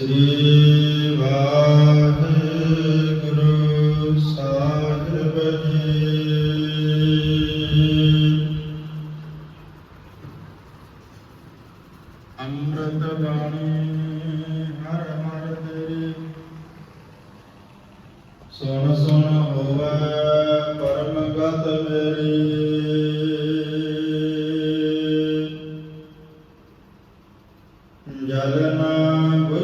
ਸ੍ਰੀ ਵਾਹਿਗੁਰੂ ਸਾਹਿਬ ਜੀ। ਅੰਮ੍ਰਿਤ ਬਾਣੀ, ਹਰ ਹਰ ਤੇਰੀ। ਸੁਣ ਸੁਣ ਹੋਵੇ ਪਰਮ ਗਤ ਮੇਰੀ। ਜਲ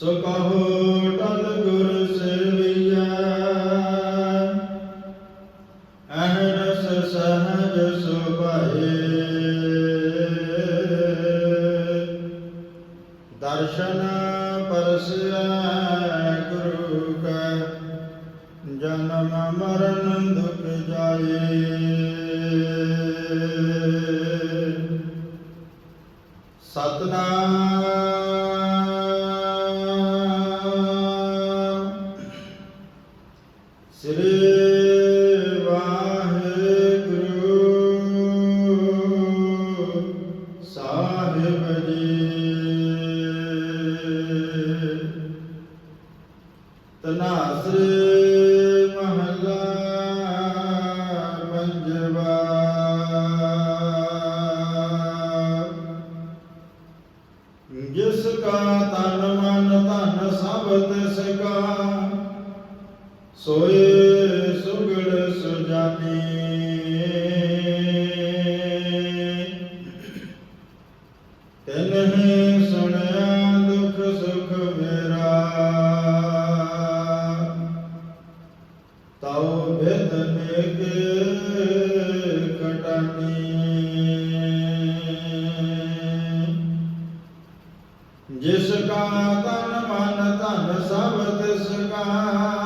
ਸੋ ਕਹੋ ਟਲ ਗੁਰ ਸੇਵੀਐ। ਅਹਰਸ ਸਹਜ ਸੁਭਾਏ। ਦਰਸ਼ਨ ਪਰਸੈ ਗੁਰੂ ਕੈ, ਜਨਮ ਮਰਨ ਦੁਖ ਜਾਏ। ਸਤਨਾਮ ਸ੍ਰੀ ਵਾਹਿਗੁਰੂ ਸਾਹਿਬ ਜੀ। ਤਨਾਸਰੇ ਮਹਲਾ ਪੰਜਵਾ। ਜਿਸ ਕਾ ਤਨ ਮਨ ਧਨ ਸਭ ਤਿਸ ਕਾ ਸੋਏ ਸੁਗੜ ਸੁਜਾਨੀ ਤਨਹਿ ਸੁਣਿਆ ਦੁਖ ਸੁਖ ਮੇਰਾ। ਤਉ ਬਿਦ ਨਿਗ ਕਟਾਨੀ ਜਿਸ ਕਾ ਤਨ ਮਨ ਧਨ ਸਭ ਤਿਸ ਕਾ।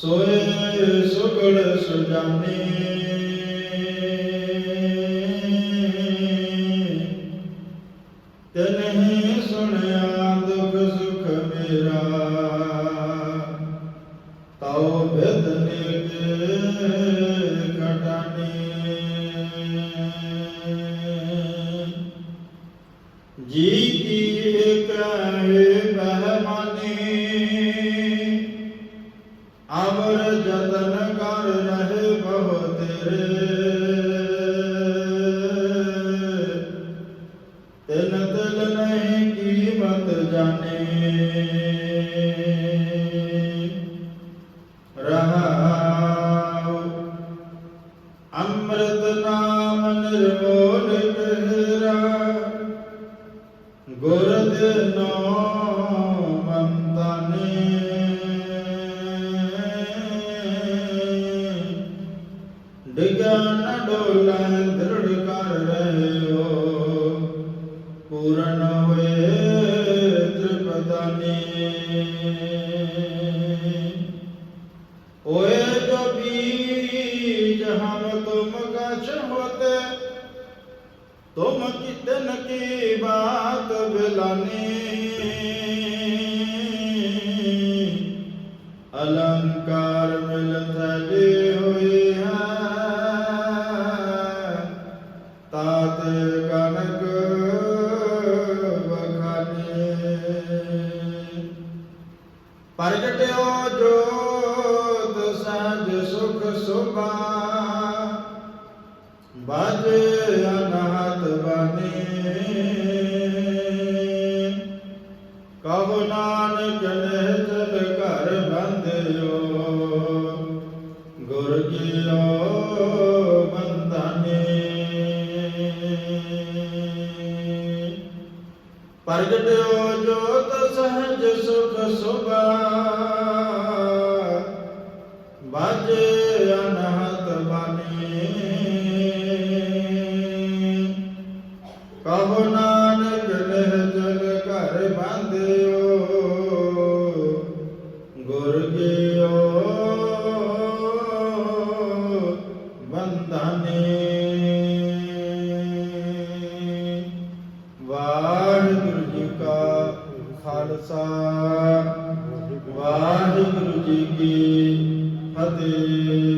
ਸੋਏ ਸੁਗੜ ਸੁਜਾਨੀ ਤਨਹਿ ਸੁਣਿਆ ਦੁਖ ਸੁਖ ਮੇਰਾ। ਤਉ ਬਿਦ ਨਿਗ ਕਟਾਨੀ ਜੀ ਕੀ ਤਿਨ ਤਿਲ ਨਹੀਂ ਕੀਮਤ ਜਾਣੇ? ਰਹਾਉ ਅੰਮ੍ਰਿਤ ਨਾਮ ਨਿਰਮੋਲ ਗਹਿਰਾ ਗੁਰ ਦਿਨੋ ਮੰਤਨੇ। ਡਿਗਿਆ ਨ ਡੋਲਾ तुम कितन की बात बिलाने अलंकार मिल थले हुए हैं तात कनक बखाने प्रगट्यो जोत सज सुख सुभा बज ਕਹੋ ਨਾਨਕ ਨਿਹਤ ਘਰ ਬੰਦਿਓ ਗੁਰ ਕੀਓ ਬੰਦਾਨੇ ਪ੍ਰਗਟਿਓ ਜੋਤ ਸਹਜ ਸੁਖ ਸੁਭਾ, ਬਾਜੇ ਅਨਹਤ ਬਾਣੀ ਕਹੋ ਨਾਨਕ ਰਹਿ ਜਗ ਘਰ ਬੰਦਿਓ ਗੁਰ ਜੀਓ ਬੰਧਨੇ। ਵਾਹਿਗੁਰੂ ਜੀ ਕਾ ਖਾਲਸਾ, ਵਾਹਿਗੁਰੂ ਜੀ ਕੀ ਫਤਿਹ।